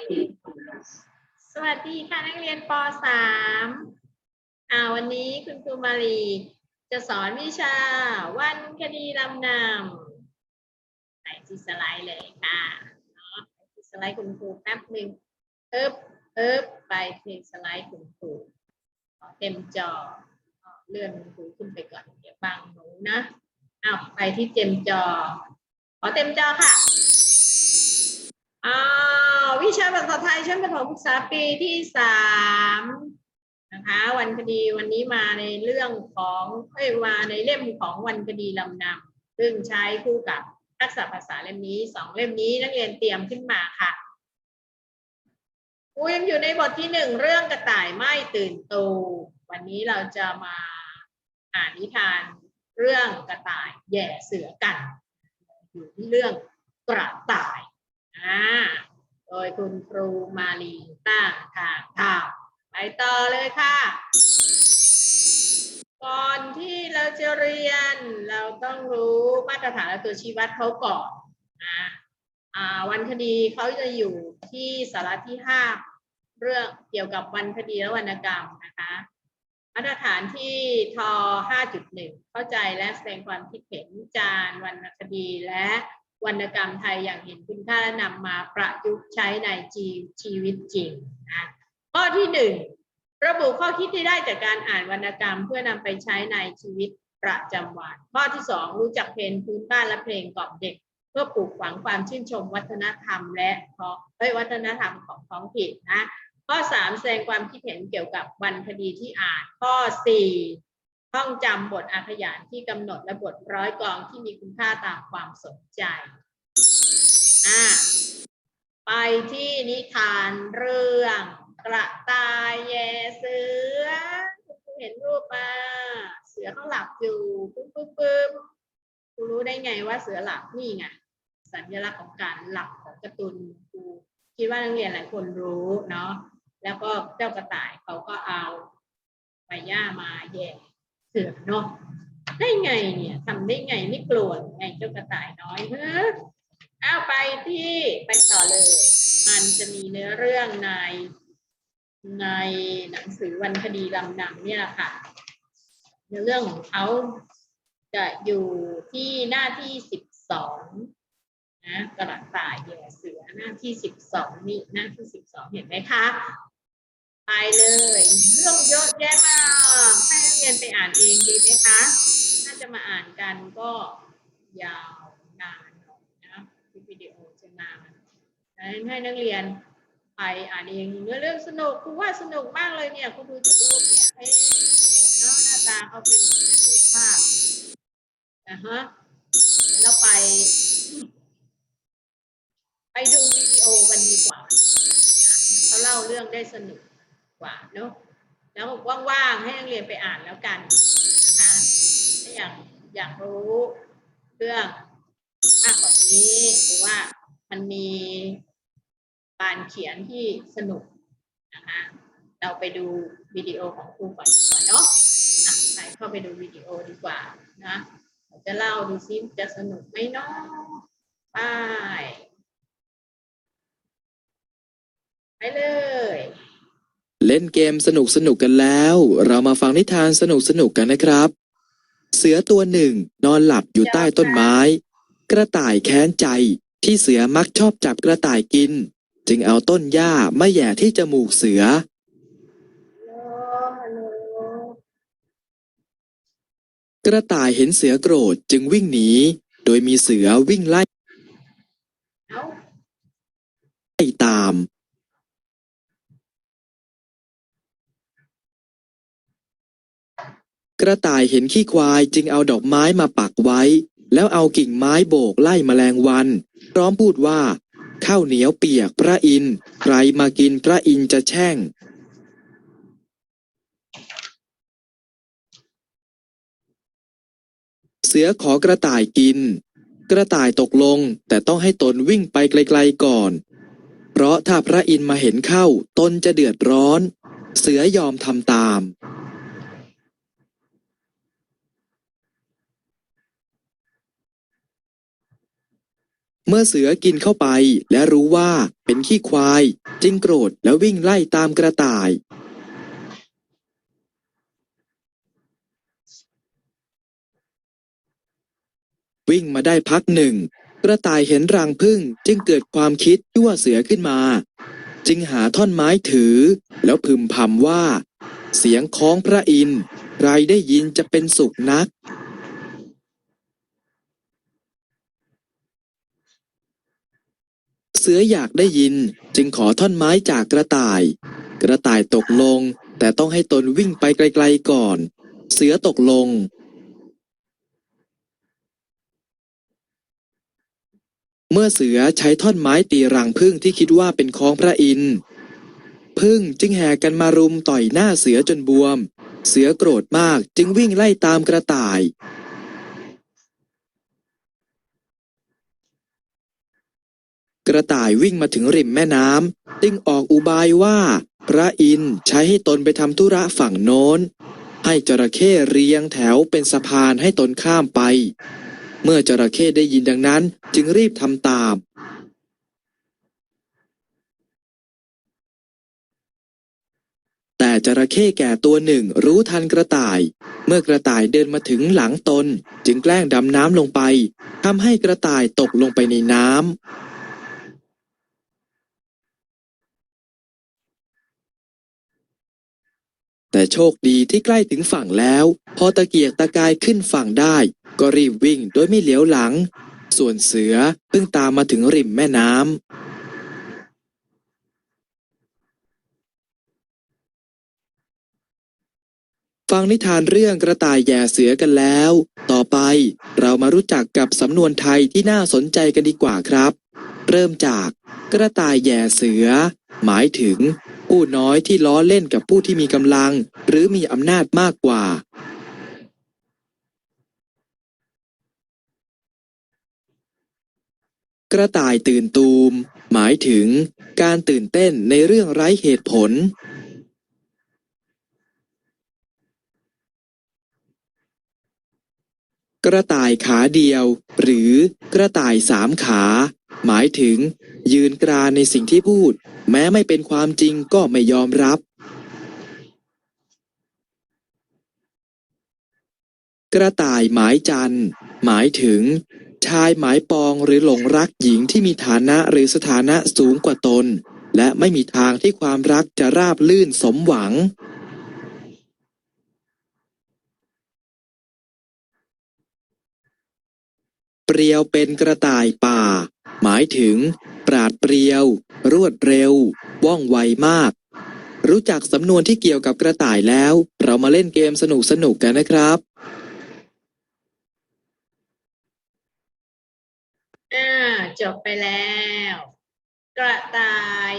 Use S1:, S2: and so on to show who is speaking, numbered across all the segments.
S1: สวัสดีค่ะนักเรียนป .3 อ่าวันนี้คุณครูมารีจะสอนวิชาวันคดีลำนำใส่ที่สไลด์เลยค่ะเนาะที่สไลด์คุณครูแป๊บหนึ่งเอิบเอิบไปที่สไลด์คุณครูเต็มจอเลื่อนคุณครูขึ้นไปก่อนเดี๋ยวบังหนูนะเอาวไปที่เต็มจอขอเต็มจอค่ะ อ่าวิชาภาษาไทยชั้นประถมศึกษาปีที่สามนะคะ วันคดีวันนี้มาในเรื่องของเอ้ยมาในเล่มของวันคดีลำนำซึ่งใช้คู่กับทักษะภาษาเล่มนี้สองเล่มนี้นักเรียนเตรียมขึ้นมาค่ะอูยังอยู่ในบทที่หนึ่งเรื่องกระต่ายไม่ตื่นตูวันนี้เราจะมาอ่านนิทานเรื่องกระต่ายแย่เสือกัน อยู่ที่เรื่องกระต่าย อ่าโดยคุณครูมาลีต้าค่ะค่ะไปต่อเลยค่ะ ก่อนที่เราจะเรียน เราต้องรู้มาตรฐานและตัวชี้วัดเขาก่อนนะอ่าวันคดีเขาจะอยู่ที่สาระที่ห้าเรื่องเกี่ยวกับวันคดีและวรรณกรรมนะคะมาตรฐานที่ท 5.1 เข้าใจและแสดงความคิดเห็นจานวรรณคดีและ วรรณกรรมไทยอย่างเห็นคุณค่าและนำมาประยุกต์ใช้ในจีชีวิตจริงนะข้อที่หนึ่งระบุข้อคิดที่ได้จากการอ่านวรรณกรรมเพื่อนำไปใช้ในชีวิตประจำวัน ข้อที่สองรู้จักเพลงพื้นบ้านและเพลงกล่อมเด็ก เพื่อปลูกฝังความชื่นชมวัฒนธรรม และของเอ้ยวัฒนธรรมของท้องถิ่นนะข้อสามแสดงความคิดเห็นเกี่ยวกับวรรณคดีที่อ่านข้อสี่ ท่องจำบทอาขยานที่กำหนดและบทร้อยกองที่มีคุณค่าตามความสนใจ อ่า ไปที่นิทานเรื่องกระต่ายแย่เสือคุณเห็นรูปมาเสือเขาหลับอยู่ปึ๊บปึ๊บปึ๊บคุณรู้ได้ไงว่าเสือหลับนี่ไงสัญลักษณ์ของการหลับของการ์ตูนครูคิดว่านักเรียนหลายคนรู้เนาะแล้วก็เจ้ากระต่ายเขาก็เอาใบหญ้ามาแย่ เสือเนาะได้ไงเนี่ยทำได้ไงไม่กลัวไงเจ้ากระต่ายน้อยเฮ้อเอาไปที่ไปต่อเลย มันจะมีเนื้อเรื่องในในหนังสือวันคดีลำนำเนี่ยค่ะ เนื้อเรื่องของเขาจะอยู่ที่หน้าที่สิบสองนะกระต่ายแย่เสือหน้าที่สิบสองนี่หน้าที่สิบสองเห็นไหมคะ ไปเลย เรื่องเยอะแยะมากให้นักเรียนไปอ่านเองดีไหมคะถ้าจะมาอ่านกันก็ยาวนานหน่อยนะคลิปวิดีโอจะนานดังนั้นให้นักเรียนไปอ่านเองเนื้อเรื่องสนุกคุณว่าสนุกมากเลยเนี่ยคุณดูจากรูปเนี่ยเอ๊ะเนาะหน้าตาเขาเป็นรูปภาพนะฮะเดี๋ยวเราไป ไปดูวิดีโอกันดีกว่าเขาเล่าเรื่องได้สนุก กว่าเนาะแล้วว่างๆให้นักเรียนไปอ่านแล้วกันนะคะถ้าอยากอยากรู้เรื่องมากกว่านี้หรือว่ามันมีการเขียนที่สนุกนะคะเราไปดูวิดีโอของครูก่อนดีกว่าเนาะอะไปเข้าไปดูวิดีโอดีกว่านะจะเล่าดูซิจะสนุกไหมเนาะไปไปเลย
S2: เล่นเกมสนุกสนุกกันแล้ว เรามาฟังนิทานสนุกสนุกกันนะครับ เสือตัวหนึ่งนอนหลับอยู่ใต้ต้นไม้ กระต่ายแค้นใจที่เสือมักชอบจับกระต่ายกิน จึงเอาต้นหญ้ามาแหย่ที่จมูกเสือ กระต่ายเห็นเสือโกรธจึงวิ่งหนี โดยมีเสือวิ่งไล่
S1: เอ้า
S2: ตาม กระต่ายเห็นขี้ควายจึงเอาดอกไม้มาปักไว้ แล้วเอากิ่งไม้โบกไล่แมลงวัน พร้อมพูดว่าข้าวเหนียวเปียกพระอินทร์ใครมากินพระอินทร์จะแช่ง เสือขอกระต่ายกิน กระต่ายตกลงแต่ต้องให้ตนวิ่งไปไกลๆก่อน เพราะถ้าพระอินทร์มาเห็นเข้าตนจะเดือดร้อน เสือยอมทำตาม เมื่อเสือกินเข้าไป และรู้ว่าเป็นขี้ควาย จึงโกรธแล้ววิ่งไล่ตามกระต่าย วิ่งมาได้พักหนึ่ง กระต่ายเห็นรังผึ้งจึงเกิดความคิดยั่วเสือขึ้นมา จึงหาท่อนไม้ถือ แล้วพึมพำว่า เสียงของพระอินทร์ใครได้ยินจะเป็นสุขนัก เสืออยากได้ยิน จึงขอท่อนไม้จากกระต่าย กระต่ายตกลง แต่ต้องให้ตนวิ่งไปไกลๆก่อน เสือตกลง เมื่อเสือใช้ท่อนไม้ตีรังพึ่งที่คิดว่าเป็นของพระอินทร์พึ่งจึงแห่กันมารุมต่อยหน้าเสือจนบวม เสือโกรธมากจึงวิ่งไล่ตามกระต่าย กระต่ายวิ่งมาถึงริมแม่น้ำจึงออกอุบายว่า พระอินทร์ใช้ให้ตนไปทำธุระฝั่งโน้น ให้จระเข้เรียงแถวเป็นสะพานให้ตนข้ามไป เมื่อจระเข้ได้ยินดังนั้นจึงรีบทำตามแต่จระเข้แก่ตัวหนึ่งรู้ทันกระต่าย เมื่อกระต่ายเดินมาถึงหลังตน จึงแกล้งดำน้ำลงไปทำให้กระต่ายตกลงไปในน้ำ แต่โชคดีที่ใกล้ถึงฝั่งแล้ว พอตะเกียกตะกายขึ้นฝั่งได้ ก็รีบวิ่งโดยไม่เหลียวหลัง ส่วนเสือเพิ่งตามมาถึงริมแม่น้ำฟังนิทานเรื่องกระต่ายแย่เสือกันแล้ว ต่อไปเรามารู้จักกับสำนวนไทยที่น่าสนใจกันดีกว่าครับ เริ่มจาก กระต่ายแย่เสือ หมายถึง ผู้น้อยที่ล้อเล่นกับผู้ที่มีกำลัง หรือมีอำนาจมากกว่า กระต่ายตื่นตูม หมายถึงการตื่นเต้นในเรื่องไร้เหตุผล กระต่ายขาเดียว หรือกระต่ายสามขา หมายถึงยืนกรานในสิ่งที่พูด แม้ไม่เป็นความจริงก็ไม่ยอมรับ กระต่ายหมายจันทร์หมายถึง ชายหมายปองหรือหลงรักหญิงที่มีฐานะหรือสถานะสูงกว่าตน และไม่มีทางที่ความรักจะราบลื่นสมหวังเปรียวเป็นกระต่ายป่าายถึง ปราดเปรียว รวดเร็ว ว่องไวมาก รู้จักสำนวนที่เกี่ยวกับกระต่ายแล้ว เรามาเล่นเกมสนุกๆกันนะครับ
S1: อ่า จบไปแล้ว กระต่าย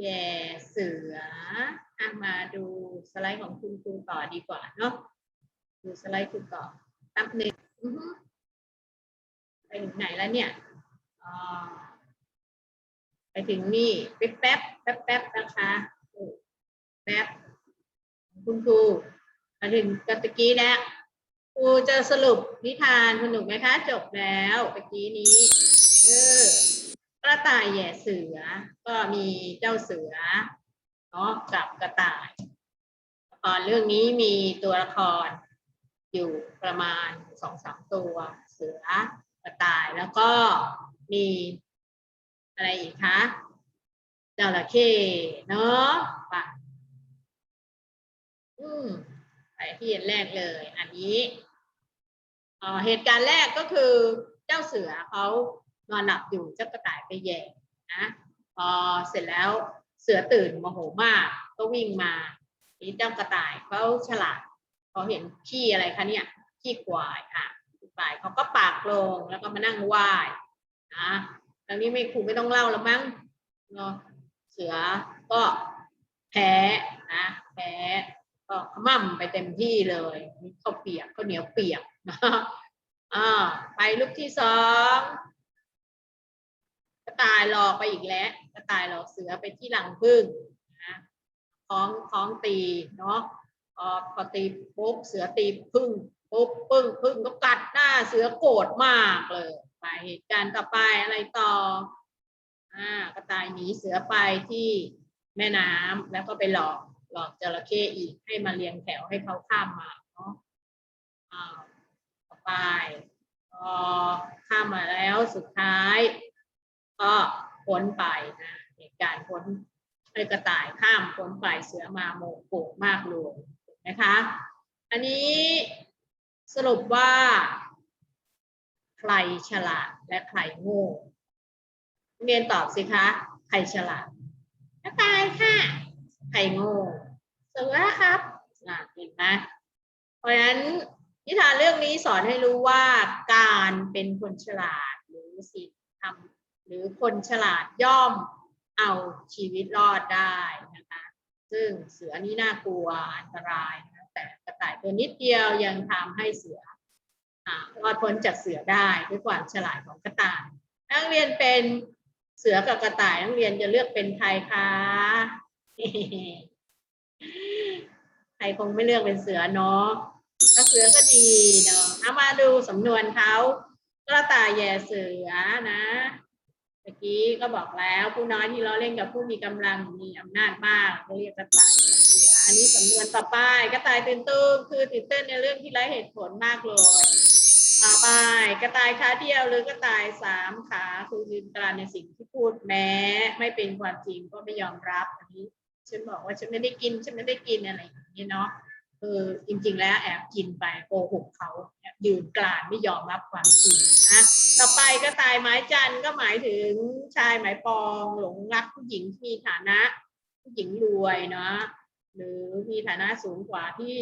S1: แย่เสืออะมาดูสไลด์ของคุณครูต่อดีกว่าเนาะดูสไลด์คุณต่อแป๊บหนึ่งไปถึงไหนแล้วเนี่ย ไปถึงนี่แป๊บแป๊บแป๊บแป๊บนะคะแป๊บคุณครูมาถึงกันตะกี้แล้วครูจะสรุปนิทานสนุกไหมคะ จบแล้วเมื่อกี้นี้เออกระต่ายแย่เสือ ก็มีเจ้าเสือเนาะกับกระต่ายละครเรื่องนี้มีตัวละครอยู่ประมาณสองสามตัว เสือกระต่ายแล้วก็ มีอะไรอีกคะจระเข้เนาะไปอืมไปที่อันแรกเลย อันนี้เอ่อเหตุการณ์แรกก็คือเจ้าเสือเขานอนหลับอยู่เจ้ากระต่ายไปแย่นะพอเสร็จแล้วเสือตื่นโมโหมาก ก็วิ่งมานี่เจ้ากระต่ายเขาฉลาดเขาเห็นขี้อะไรคะเนี่ยขี้ควายอะควายเขาก็ปากลงแล้วก็มานั่งไหว้ นะตอนนี้ไม่ครูไม่ต้องเล่าแล้วมั้งเนาะเสือก็แพ้นะแพ้ก็ขมั่มไปเต็มที่เลยมีข้าวเปียกข้าวเหนียวเปียกอ่าไปลูกที่สองกระต่ายหลอกไปอีกแล้วกระต่ายหลอกเสือไปที่หลังพึ่งนะคล้องคล้องตีเนาะพอพอตีปุ๊บเสือตีพึ่งปุ๊บพึ่งพึ่งก็กัดหน้าเสือโกรธมากเลย ไปเหตุการณ์ต่อไปอะไรต่ออ่ากระต่ายหนีเสือไปที่แม่น้ำแล้วก็ไปหลอกหลอกจระเข้อีกให้มาเรียงแถวให้เขาข้ามมาเนาะอ่าต่อไปพอข้ามมาแล้วสุดท้าย ก็พ้นไปนะเหตุการณ์พ้นไอ้กระต่ายข้ามพ้นไปเสือมาโมโกมากลยถูกไหมคะ อันนี้สรุปว่า ใครฉลาดและใครโง่เรียนตอบสิคะ ใครฉลาดกระต่ายค่ะ ใครโง่เสือครับอะเห็นไหมเพราะฉะนั้นนิทานเรื่องนี้สอนให้รู้ว่าการเป็นคนฉลาดหรือสิทธิทำหรือคนฉลาดย่อมเอาชีวิตรอดได้นะคะ ซึ่งเสือนี่น่ากลัวอันตรายนะแต่กระต่ายตัวนิดเดียวยังทำให้เสือ รอดพ้นจากเสือได้ด้วยความฉลาดของกระต่าย นักเรียนเป็นเสือกับกระต่ายนักเรียนจะเลือกเป็นใครคะใครคงไม่เลือกเป็นเสือเนาะถ้าเสือก็ดีเนาะเอามาดูสำนวนเขากระต่ายแย่เสือนะเมื่อกี้ก็บอกแล้วผู้น้อยที่เราเล่นกับผู้มีกำลังมีอำนาจมากเขาเรียกกระต่ายแย่เสือ อันนี้สำนวนต่อไปกระต่ายตื่นตู้มคือตื่นเต้นในเรื่องที่ไร้เหตุผลมากเลย ต่อไปกระต่ายขาเดียวหรือกระต่ายสามขาคือยืนกรานในสิ่งที่พูดแม้ ไม่เป็นความจริงก็ไม่ยอมรับอันนี้ฉันบอกว่าฉันไม่ได้กินฉันไม่ได้กินอะไรอย่างนี้เนาะคือจริงๆแล้วแอบกินไปโกหกเขาแอบยืนกรานไม่ยอมรับความจริงนะต่อไปกระต่ายไม้จันก็หมายถึงชายหมายปองหลงรักผู้หญิงที่มีฐานะ ผู้หญิงรวยเนาะหรือมีฐานะสูงกว่าที่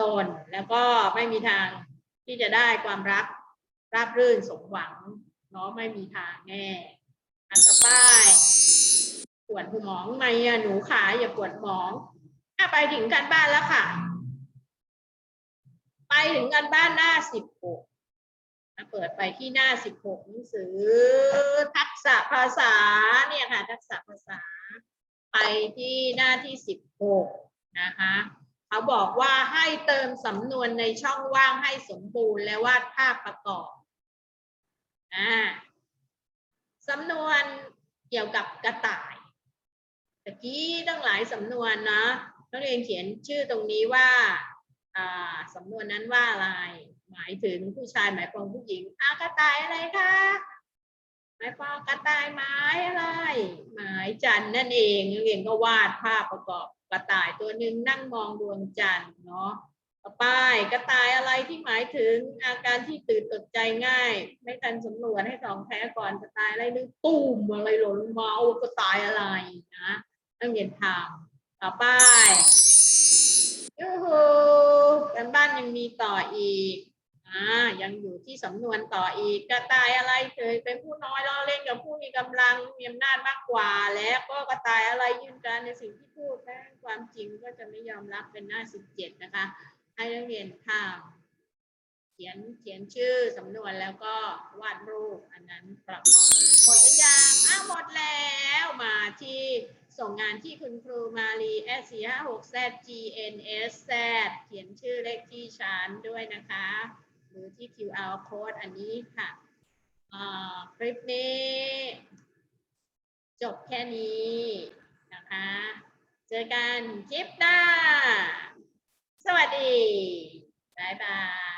S1: ตนแล้วก็ไม่มีทาง ที่จะได้ความรักราบรื่นสมหวังเนาะไม่มีทางแน่อันต่อไปปวดหมองไหมอะหนูขาอย่าปวดหมองอะไปถึงกันบ้านแล้วค่ะ ไปถึงกันบ้านหน้าสิบหกเปิดไปที่หน้าสิบหกหนังสือ ทักษะภาษาเนี่ยค่ะ ทักษะภาษา ไปที่หน้าที่สิบหกนะคะ เขาบอกว่าให้เติมสำนวนในช่องว่างให้สมบูรณ์และวาดภาพประกอบอ่าสำนวนเกี่ยวกับกระต่ายตะกี้ตั้งหลายสำนวนนะนักเรียนเขียนชื่อตรงนี้ว่าอ่าสำนวนนั้นว่าอะไร หมายถึงผู้ชายหมายปองผู้หญิงอากระต่ายอะไรคะหมายปองกระต่ายไม้อะไร หมายจันนั่นเองนักเรียนก็วาดภาพประกอบ กระต่ายตัวหนึ่งนั่งมองดวงจันทร์เนาะต่อไปกระต่ายอะไรที่หมายถึงอาการที่ตื่นตกใจง่าย ไม่ทันสำรวจให้สองแท้ก่อนกระต่ายอะไรนึกตูมอะไรหล่นมาโอ้กระต่ายอะไรนะต้องเรียนทำต่อไปยูฮูกันบ้านยังมีต่ออีก อ่ายังอยู่ที่สำนวนต่ออีกกระต่ายอะไรเคยเป็นผู้น้อยล้อเล่นกับผู้มีกำลังมีอำนาจมากกว่า และก็กระต่ายอะไรยืนการในสิ่งที่พูดแม้ความจริงก็จะไม่ยอมรับเป็นหน้าสิบเจ็ดนะคะ ให้นักเรียนข้ามเขียนเขียนชื่อสำนวนแล้วก็วาดรูปอันนั้นประกอบหมดหรือยังอ้าวหมดแล้วมาที่ส่งงานที่คุณครูมาลี S 4 5 6 Z G N S Z เขียนชื่อเลขที่ชั้นด้วยนะคะ หรือที่ QR code อันนี้ค่ะอ่าคลิปนี้ จบแค่นี้นะคะ เจอกันคลิปหน้า สวัสดี บ๊ายบาย